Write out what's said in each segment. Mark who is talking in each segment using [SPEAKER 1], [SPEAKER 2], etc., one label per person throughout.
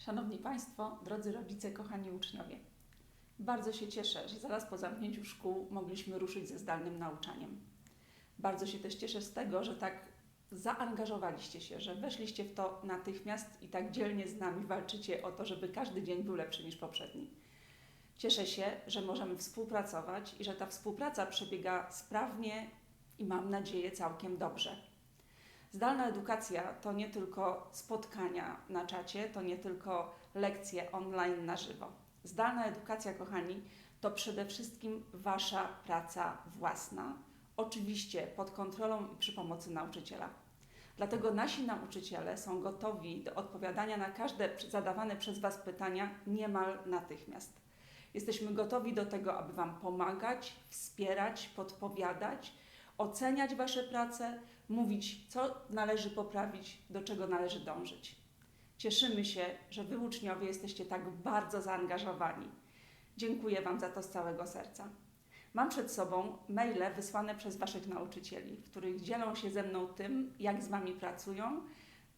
[SPEAKER 1] Szanowni Państwo, drodzy rodzice, kochani uczniowie. Bardzo się cieszę, że zaraz po zamknięciu szkół mogliśmy ruszyć ze zdalnym nauczaniem. Bardzo się też cieszę z tego, że tak zaangażowaliście się, że weszliście w to natychmiast i tak dzielnie z nami walczycie o to, żeby każdy dzień był lepszy niż poprzedni. Cieszę się, że możemy współpracować i że ta współpraca przebiega sprawnie i mam nadzieję całkiem dobrze. Zdalna edukacja to nie tylko spotkania na czacie, to nie tylko lekcje online na żywo. Zdalna edukacja, kochani, to przede wszystkim Wasza praca własna, oczywiście pod kontrolą i przy pomocy nauczyciela. Dlatego nasi nauczyciele są gotowi do odpowiadania na każde zadawane przez Was pytania niemal natychmiast. Jesteśmy gotowi do tego, aby Wam pomagać, wspierać, podpowiadać, oceniać Wasze prace, mówić, co należy poprawić, do czego należy dążyć. Cieszymy się, że Wy, uczniowie, jesteście tak bardzo zaangażowani. Dziękuję Wam za to z całego serca. Mam przed sobą maile wysłane przez Waszych nauczycieli, w których dzielą się ze mną tym, jak z Wami pracują,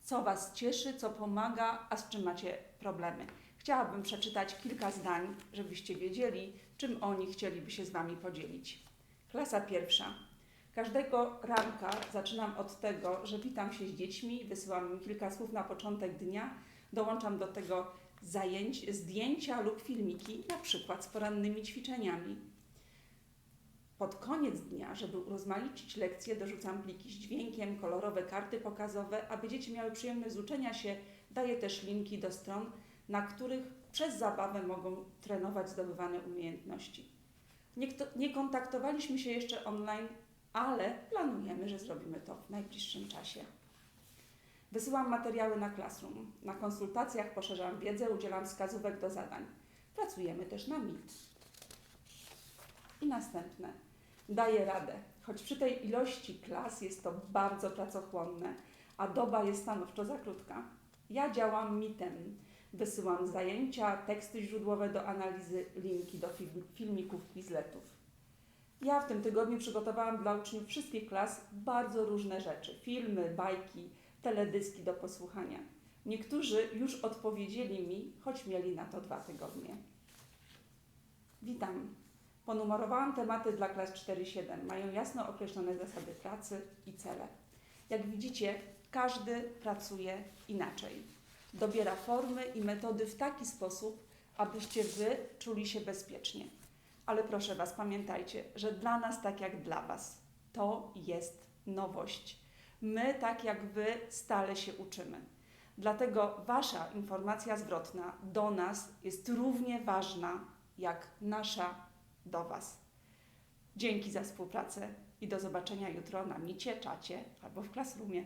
[SPEAKER 1] co Was cieszy, co pomaga, a z czym macie problemy. Chciałabym przeczytać kilka zdań, żebyście wiedzieli, czym oni chcieliby się z Wami podzielić. Klasa pierwsza. Każdego ranka zaczynam od tego, że witam się z dziećmi, wysyłam im kilka słów na początek dnia, dołączam do tego zajęć, zdjęcia lub filmiki, na przykład z porannymi ćwiczeniami. Pod koniec dnia, żeby urozmaicić lekcje, dorzucam pliki z dźwiękiem, kolorowe karty pokazowe, aby dzieci miały przyjemność z uczenia się. Daję też linki do stron, na których przez zabawę mogą trenować zdobywane umiejętności. Nie, kto- nie kontaktowaliśmy się jeszcze online, ale planujemy, że zrobimy to w najbliższym czasie. Wysyłam materiały na Classroom. Na konsultacjach poszerzam wiedzę, udzielam wskazówek do zadań. Pracujemy też na Meet. I następne. Daję radę. Choć przy tej ilości klas jest to bardzo pracochłonne, a doba jest stanowczo za krótka. Ja działam mitem. Wysyłam zajęcia, teksty źródłowe do analizy, linki do film, filmików, quizletów. Ja w tym tygodniu przygotowałam dla uczniów wszystkich klas bardzo różne rzeczy: filmy, bajki, teledyski do posłuchania. Niektórzy już odpowiedzieli mi, choć mieli na to dwa tygodnie. Witam. Ponumerowałam tematy dla klas 4-7. Mają jasno określone zasady pracy i cele. Jak widzicie, każdy pracuje inaczej. Dobiera formy i metody w taki sposób, abyście wy czuli się bezpiecznie. Ale proszę Was, pamiętajcie, że dla nas, tak jak dla Was, to jest nowość. My, tak jak Wy, stale się uczymy. Dlatego Wasza informacja zwrotna do nas jest równie ważna jak nasza do Was. Dzięki za współpracę i do zobaczenia jutro na micie, czacie albo w Classroomie.